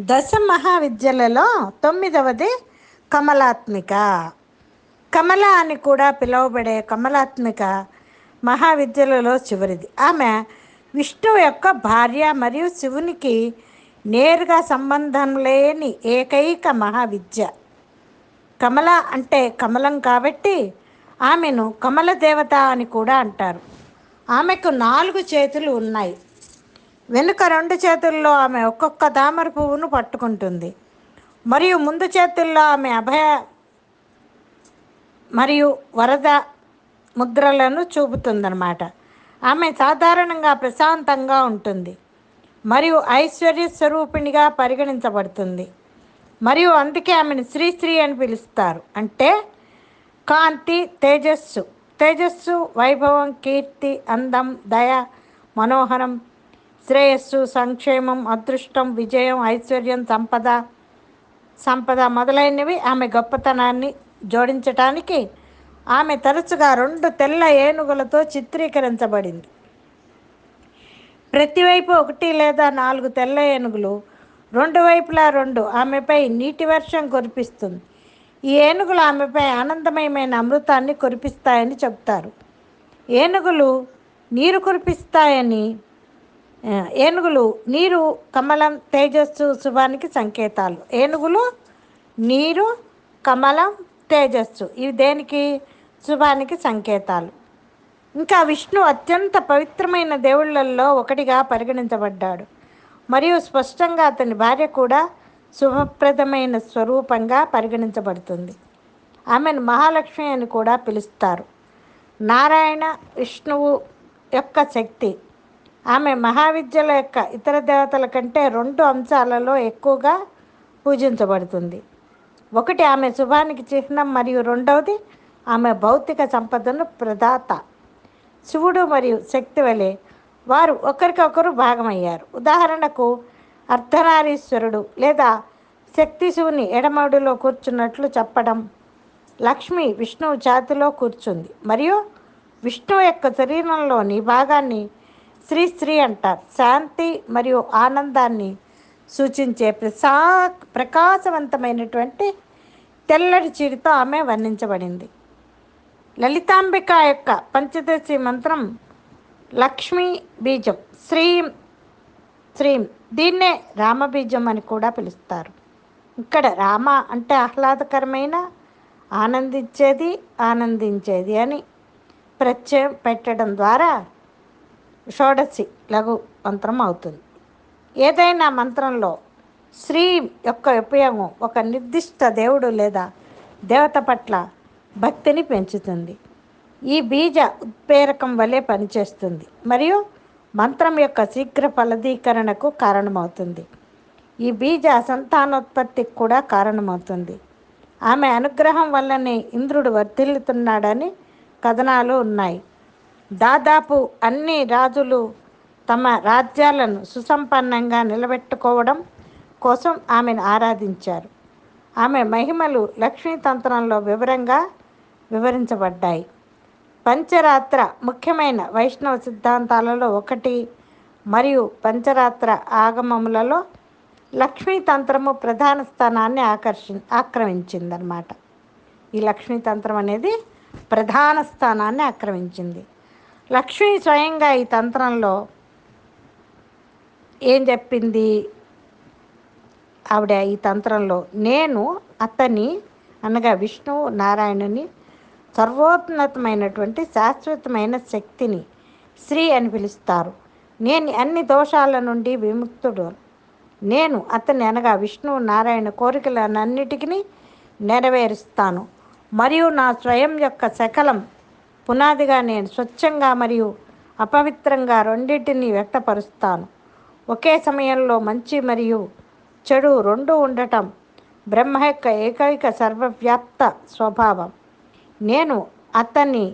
దశ మహావిద్యలలో తొమ్మిదవది కమలాత్మిక. కమల అని కూడా పిలువబడే కమలాత్మిక మహావిద్యలలో చివరిది. ఆమె విష్ణువు యొక్క భార్య మరియు శివునికి నేరుగా సంబంధం లేని ఏకైక మహావిద్య. కమల అంటే కమలం కాబట్టి ఆమెను కమల దేవత అని కూడా అంటారు. ఆమెకు నాలుగు చేతులు ఉన్నాయి. వెనుక రెండు చేతుల్లో ఆమె ఒక్కొక్క తామర పువ్వును పట్టుకుంటుంది. మరియు ముందు చేతుల్లో ఆమె అభయ మరియు వరద ముద్రలను చూపుతుందన్నమాట. ఆమె సాధారణంగా ప్రశాంతంగా ఉంటుంది. మరియు ఐశ్వర్య స్వరూపిణిగా పరిగణించబడుతుంది. మరియు అందుకే ఆమెను శ్రీశ్రీ అని పిలుస్తారు. అంటే కాంతి తేజస్సు. తేజస్సు వైభవం కీర్తి అందం దయ మనోహరం శ్రేయస్సు సంక్షేమం అదృష్టం విజయం ఐశ్వర్యం సంపద సంపద మొదలైనవి ఆమె గొప్పతనాన్ని జోడించటానికి ఆమె తరచుగా రెండు తెల్ల ఏనుగులతో చిత్రీకరించబడింది. ప్రతివైపు ఒకటి లేదా నాలుగు తెల్ల ఏనుగులు రెండు వైపులా రెండు ఆమెపై నీటి వర్షం కురిపిస్తుంది. ఈ ఏనుగులు ఆమెపై ఆనందమయమైన అమృతాన్ని కురిపిస్తాయని చెప్తారు ఏనుగులు నీరు కురిపిస్తాయని ఏనుగులు నీరు కమలం తేజస్సు శుభానికి సంకేతాలు. ఏనుగులు నీరు కమలం తేజస్సు ఇవి దేనికి? శుభానికి సంకేతాలు. ఇంకా విష్ణు అత్యంత పవిత్రమైన దేవుళ్ళల్లో ఒకటిగా పరిగణించబడ్డాడు. మరియు స్పష్టంగా అతని భార్య కూడా శుభప్రదమైన స్వరూపంగా పరిగణించబడుతుంది. ఆమెను మహాలక్ష్మి అని కూడా పిలుస్తారు. నారాయణ విష్ణువు యొక్క శక్తి ఆమె మహావిద్యల యొక్క ఇతర దేవతల కంటే రెండు అంశాలలో ఎక్కువగా పూజించబడుతుంది. ఒకటి ఆమె శుభానికి చిహ్నం మరియు రెండవది ఆమె భౌతిక సంపదను ప్రదాత. శివుడు మరియు శక్తి వలె వారు ఒకరికొకరు భాగమయ్యారు. ఉదాహరణకు అర్ధనారీశ్వరుడు లేదా శక్తి శివుని ఎడమడులో కూర్చున్నట్లు చెప్పడం లక్ష్మి విష్ణువు ఛాతిలో కూర్చుంది మరియు విష్ణువు యొక్క శరీరంలోని భాగాన్ని శ్రీ శ్రీ అంటారు శాంతి మరియు ఆనందాన్ని సూచించే ప్రసా ప్రకాశవంతమైనటువంటి తెల్లటి చీరతో ఆమె వర్ణించబడింది. లలితాంబిక యొక్క పంచదశి మంత్రం లక్ష్మీ బీజం శ్రీం శ్రీం. దీన్నే రామబీజం అని కూడా పిలుస్తారు. ఇక్కడ రామ అంటే ఆహ్లాదకరమైన ఆనందించేది ఆనందించేది అని ప్రత్యయం పెట్టడం ద్వారా షోడశి లఘు మంత్రం అవుతుంది. ఏదైనా మంత్రంలో శ్రీ యొక్క ఉపయోగం ఒక నిర్దిష్ట దేవుడు లేదా దేవత పట్ల భక్తిని పెంచుతుంది. ఈ బీజ ఉత్ప్రేరకం వలె పనిచేస్తుంది. మరియు మంత్రం యొక్క శీఘ్ర ఫలదీకరణకు కారణమవుతుంది. ఈ బీజ సంతానోత్పత్తికి కూడా కారణమవుతుంది. ఆమె అనుగ్రహం వల్లనే ఇంద్రుడు వర్ధిల్లుతున్నాడని కథనాలు ఉన్నాయి. దాదాపు అన్ని రాజులు తమ రాజ్యాలను సుసంపన్నంగా నిలబెట్టుకోవడం కోసం ఆమెను ఆరాధించారు. ఆమె మహిమలు లక్ష్మీతంత్రంలో వివరంగా వివరించబడ్డాయి. పంచరాత్ర ముఖ్యమైన వైష్ణవ సిద్ధాంతాలలో ఒకటి మరియు పంచరాత్ర ఆగమములలో లక్ష్మీతంత్రము ప్రధాన స్థానాన్ని ఆకర్షి ఆక్రమించిందనమాట ఈ లక్ష్మీతంత్రం అనేది ప్రధాన స్థానాన్ని ఆక్రమించింది. లక్ష్మి స్వయంగా ఈ తంత్రంలో ఏం చెప్పింది? ఆవిడ ఈ తంత్రంలో నేను అతని అనగా విష్ణువు నారాయణుని సర్వోన్నతమైనటువంటి శాశ్వతమైన శక్తిని శ్రీ అని పిలుస్తారు. నేను అన్ని దోషాల నుండి విముక్తుడు. నేను అతని అనగా విష్ణువు నారాయణ కోరికలన్నిటికీ నెరవేరుస్తాను. మరియు నా స్వయం యొక్క సకలం పునాదిగా నేను స్వచ్ఛంగా మరియు అపవిత్రంగా రెండింటిని వ్యక్తపరుస్తాను. ఒకే సమయంలో మంచి మరియు చెడు రెండు ఉండటం బ్రహ్మ యొక్క ఏకైక సర్వవ్యాప్త స్వభావం. నేను అతన్ని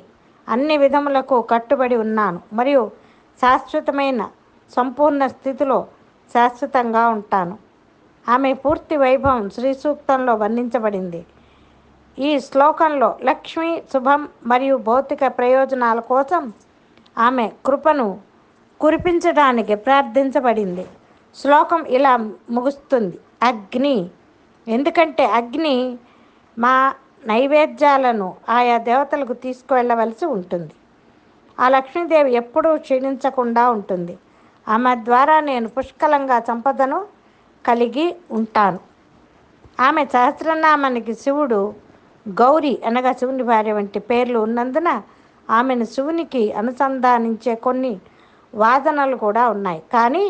అన్ని విధములకు కట్టుబడి ఉన్నాను మరియు శాశ్వతమైన సంపూర్ణ స్థితిలో శాశ్వతంగా ఉంటాను. ఆమె పూర్తి వైభవం శ్రీ సూక్తంలో వర్ణించబడింది. ఈ శ్లోకంలో లక్ష్మి శుభం మరియు భౌతిక ప్రయోజనాల కోసం ఆమె కృపను కురిపించడానికి ప్రార్థించబడింది. శ్లోకం ఇలా ముగుస్తుంది. అగ్ని. ఎందుకంటే అగ్ని మా నైవేద్యాలను ఆయా దేవతలకు తీసుకువెళ్ళవలసి ఉంటుంది. ఆ లక్ష్మీదేవి ఎప్పుడూ క్షీణించకుండా ఉంటుంది. ఆమె ద్వారా నేను పుష్కలంగా సంపదను కలిగి ఉంటాను. ఆమె సహస్రనామానికి శివుడు గౌరి అనగా శివుని భార్య వంటి పేర్లు ఉన్నందున ఆమెను శివునికి అనుసంధానించే కొన్ని వాదనలు కూడా ఉన్నాయి. కానీ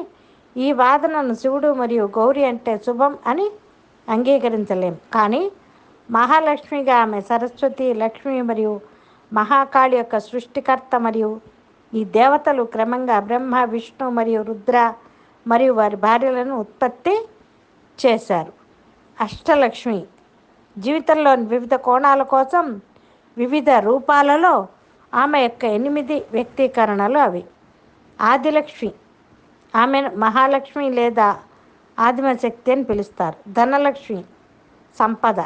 ఈ వాదనను శివుడు మరియు గౌరి అంటే శుభం అని అంగీకరించలేం. కానీ మహాలక్ష్మిగా ఆమె సరస్వతి లక్ష్మి మరియు మహాకాళి యొక్క సృష్టికర్త మరియు ఈ దేవతలు క్రమంగా బ్రహ్మ విష్ణు మరియు రుద్ర మరియు వారి భార్యలను ఉత్పత్తి చేశారు. అష్టలక్ష్మి జీవితంలోని వివిధ కోణాల కోసం వివిధ రూపాలలో ఆమె యొక్క ఎనిమిది వ్యక్తీకరణలు అవి. ఆదిలక్ష్మి. ఆమె మహాలక్ష్మి లేదా ఆదిమశక్తి అని పిలుస్తారు. ధనలక్ష్మి సంపద.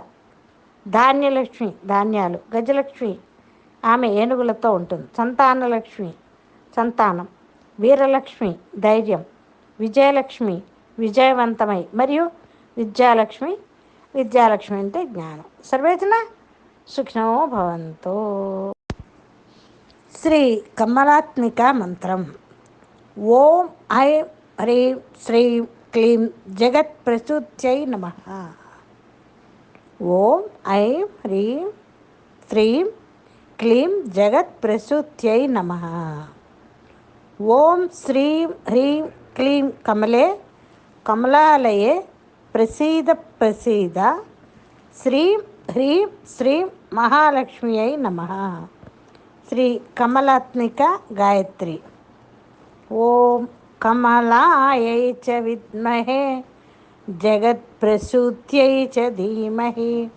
ధాన్యలక్ష్మి ధాన్యాలు. గజలక్ష్మి ఆమె ఏనుగులతో ఉంటుంది. సంతానలక్ష్మి సంతానం. వీరలక్ష్మి ధైర్యం. విజయలక్ష్మి విజయవంతమై మరియు విద్యాలక్ష్మి విద్యాలక్ష్మి అంటే జ్ఞానం సర్వేజన సుఖినో భవంతో శ్రీ కమలాత్మిక మంత్రం ఓం ఐం హ్రీం శ్రీం క్లీం జగత్ ప్రసూత్యై నమ ఓం ఐం హ్రీం శ్రీం క్లీం జగత్ ప్రసూత్యై నమ ఓం శ్రీం హ్రీం క్లీం కమలే కమలాలయే ప్రసీద ప్రసీద శ్రీం హ్రీం శ్రీం మహాలక్ష్మి నమ. శ్రీ కమలాత్మిక గాయత్రి. ఓం కమలాయ చ విద్మహే జగత్ప్రసూత్యై చ ధీమహి.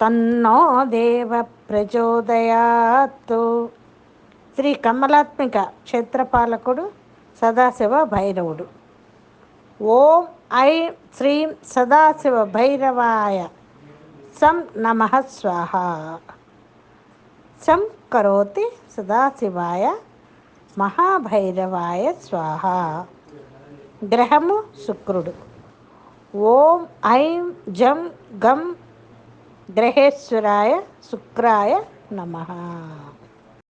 తన్నో దేవ ప్రచోదయాత్. శ్రీ కమలాత్మిక క్షేత్రపాలకుడు సదాశివ భైరవుడు. ఓం ఐ శ్రీం సదాశివ భైరవాయ సం నమ స్వాహ సం కరోతి సదాశివాయ మహాభైరవాయ స్వాహ గ్రహము శుక్రుడు ఓం ఐం జం గం గ్రహేశ్వరాయ శుక్రాయ నమ